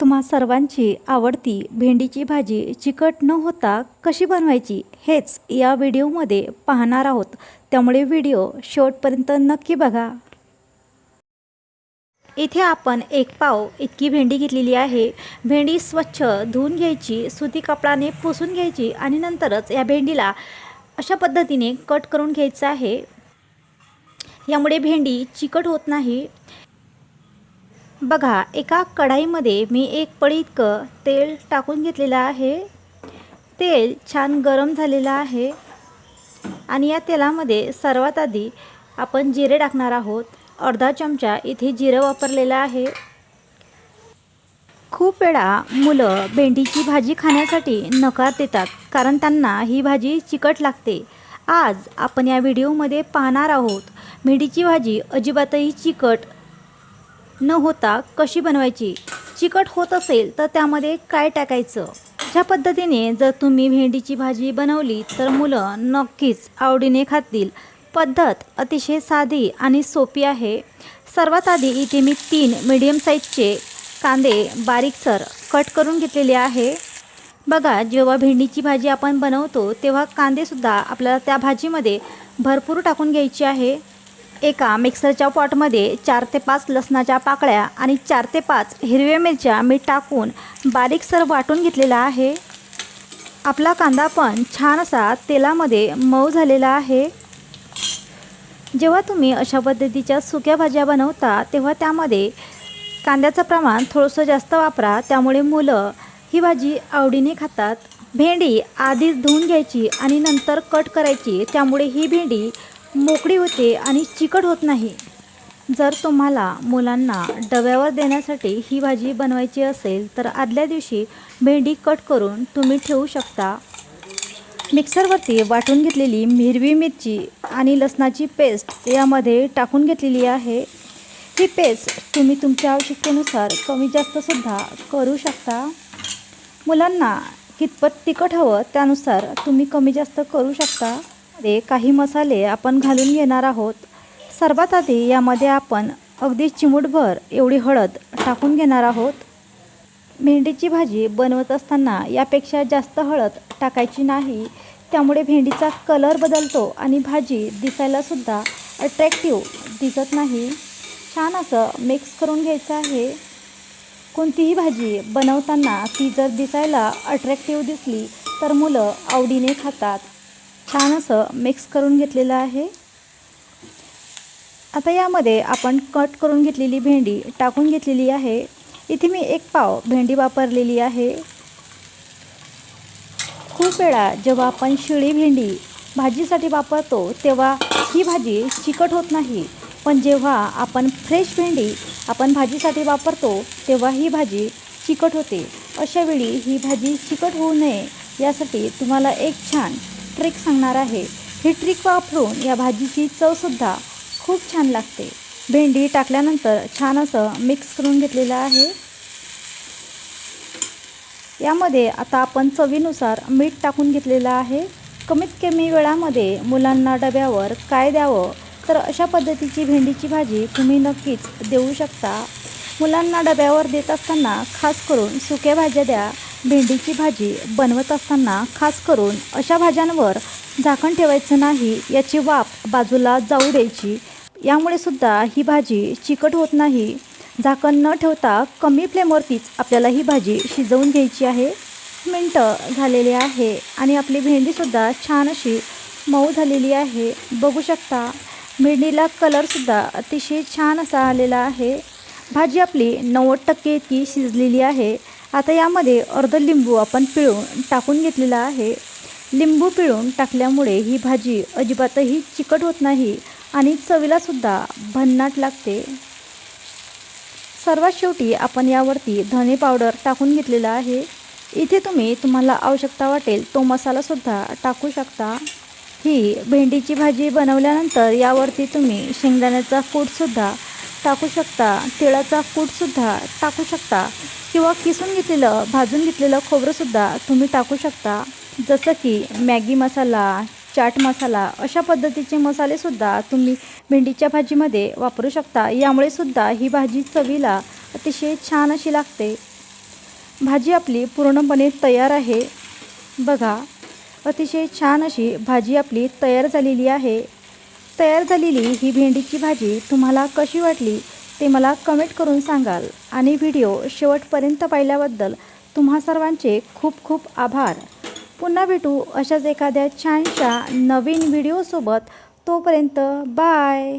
तुम्हा सर्वांची आवडती भेंडीची भाजी चिकट न होता कशी बनवायची हेच या व्हिडिओमध्ये पाहणार आहोत. त्यामुळे व्हिडिओ शेवटपर्यंत नक्की बघा. इथे आपण एक पाव इतकी भेंडी घेतलेली आहे. भेंडी स्वच्छ धुवून घ्यायची सुती कपडाने पुसून घ्यायची आणि नंतरच या भेंडीला अशा पद्धतीने कट करून घ्यायचं आहे. यामुळे भेंडी चिकट होत नाही. बघा एका कढाईमध्ये मी एक पळी इतकं तेल टाकून घेतलेलं आहे. तेल छान गरम झालेलं आहे. आणि या तेलामध्ये सर्वात आधी आपण जिरे टाकणार आहोत. अर्धा चमचा इथे जिरं वापरलेलं आहे. खूप वेळा मुलं भेंडीची भाजी खाण्यासाठी नकार देतात कारण त्यांना ही भाजी चिकट लागते. आज आपण या व्हिडिओमध्ये पाहणार आहोत भेंडीची भाजी अजिबातही चिकट न होता कशी बनवायची? चिकट होत असेल तर त्यामध्ये काय टाकायचं? ज्या पद्धतीने जर तुम्ही भेंडीची भाजी बनवली तर मुलं नक्कीच आवडीने खातील. पद्धत अतिशय साधी आणि सोपी आहे. सर्वात आधी इथे मी तीन मीडियम साईजचे कांदे बारीकसर कट करून घेतलेले आहे. बघा जेव्हा भेंडीची भाजी आपण बनवतो तेव्हा कांदेसुद्धा आपल्याला त्या भाजीमध्ये भरपूर टाकून घ्यायची आहे. एका मिक्सरच्या पॉटमध्ये चार ते पाच लसणाच्या पाकळ्या आणि चार ते पाच हिरव्या मिरच्या मी टाकून बारीकसर वाटून घेतलेला आहे. आपला कांदा पण छान असा तेलामध्ये मऊ झालेला आहे. जेव्हा तुम्ही अशा पद्धतीच्या सुक्या भाज्या बनवता तेव्हा त्यामध्ये कांद्याचं प्रमाण थोडंसं जास्त वापरा. त्यामुळे मुलं ही भाजी आवडीने खातात. भेंडी आधीच धुवून घ्यायची आणि नंतर कट करायची. त्यामुळे ही भेंडी मोकळी होते आणि चिकट होत नाही. जर तुम्हाला मुलांना डब्यावर देण्यासाठी ही भाजी बनवायची असेल तर आदल्या दिवशी भेंडी कट करून तुम्ही ठेवू शकता. मिक्सरवरती वाटून घेतलेली हिरवी मिरची आणि लसणाची पेस्ट यामध्ये टाकून घेतलेली आहे. ही पेस्ट तुम्ही तुमच्या आवश्यकतेनुसार कमी जास्तसुद्धा करू शकता. मुलांना कितपत तिखट हवं त्यानुसार तुम्ही कमी जास्त करू शकता. मध्ये काही मसाले आपण घालून घेणार आहोत. सर्वात आधी यामध्ये आपण अगदी चिमूटभर एवढी हळद टाकून घेणार आहोत. भेंडीची भाजी बनवत असताना यापेक्षा जास्त हळद टाकायची नाही. त्यामुळे भेंडीचा कलर बदलतो आणि भाजी दिसायलासुद्धा अट्रॅक्टिव्ह दिसत नाही. छान असं मिक्स करून घ्यायचं आहे. कोणतीही भाजी बनवताना ती जर दिसायला अट्रॅक्टिव्ह दिसली तर मुलं आवडीने खातात. छान असं मिक्स करून घेतलेलं आहे. आता यामध्ये आपण कट करून घेतलेली भेंडी टाकून घेतलेली आहे. इथे मी एक पाव भेंडी वापरलेली आहे. खूप वेळा जेव्हा आपण शिळी भेंडी भाजीसाठी वापरतो तेव्हा ही भाजी चिकट होत नाही. पण जेव्हा आपण फ्रेश भेंडी आपण भाजीसाठी वापरतो तेव्हा ही भाजी चिकट होते. अशावेळी ही भाजी चिकट होऊ नये यासाठी तुम्हाला एक छान ट्रिक सांगणार आहे. ही ट्रिक वापरून या भाजीची चवसुद्धा खूप छान लागते. भेंडी टाकल्यानंतर छान असं मिक्स करून घेतलेलं आहे. यामध्ये आता आपण चवीनुसार मीठ टाकून घेतलेलं आहे. कमीत कमी वेळामध्ये मुलांना डब्यावर काय द्यावं तर अशा पद्धतीची भेंडीची भाजी तुम्ही नक्कीच देऊ शकता. मुलांना डब्यावर देत असताना खास करून सुक्या भाज्या द्या. भेंडीची भाजी बनवत असताना खास करून अशा भाज्यांवर झाकण ठेवायचं नाही याची वाफ बाजूला जाऊ द्यायची. यामुळे सुद्धा ही भाजी चिकट होत नाही. झाकण न ठेवता कमी फ्लेमवरतीच आपल्याला ही भाजी शिजवून घ्यायची आहे. मिनटं झालेली आहे आणि आपली भेंडीसुद्धा छान अशी मऊ झालेली आहे. बघू शकता भेंडीला कलरसुद्धा अतिशय छान असा आलेला आहे. भाजी आपली नव्वद टक्के इतकी शिजलेली आहे. आता यामध्ये अर्ध लिंबू आपण पिळून टाकून घेतलेला आहे. लिंबू पिळून टाकल्यामुळे ही भाजी अजिबातही चिकट होत नाही आणि चवीलासुद्धा भन्नाट लागते. सर्वात शेवटी आपण यावरती धने पावडर टाकून घेतलेला आहे. इथे तुम्ही तुम्हाला आवश्यकता वाटेल तो मसालासुद्धा टाकू शकता. ही भेंडीची भाजी बनवल्यानंतर यावरती तुम्ही शेंगदाण्याचा कूटसुद्धा टाकू शकता. तिळाचा कूटसुद्धा टाकू शकता. किंवा किसून घेतलेलं भाजून घेतलेलं खोबरंसुद्धा तुम्ही टाकू शकता. जसं की मॅगी मसाला चाट मसाला अशा पद्धतीचे मसालेसुद्धा तुम्ही भेंडीच्या भाजीमध्ये वापरू शकता. यामुळे सुद्धा ही भाजी चवीला अतिशय छान अशी लागते. भाजी आपली पूर्णपणे तयार आहे. बघा अतिशय छान अशी भाजी आपली तयार झालेली आहे. तयार झालेली ही भेंडीची भाजी तुम्हाला कशी वाटली ते मला कमेंट करून सांगाल. आणि व्हिडिओ शेवटपर्यंत पाहिल्याबद्दल तुम्हा सर्वांचे खूप खूप आभार. पुन्हा भेटू अशाच एखाद्या छानशा नवीन व्हिडिओसोबत. तोपर्यंत बाय.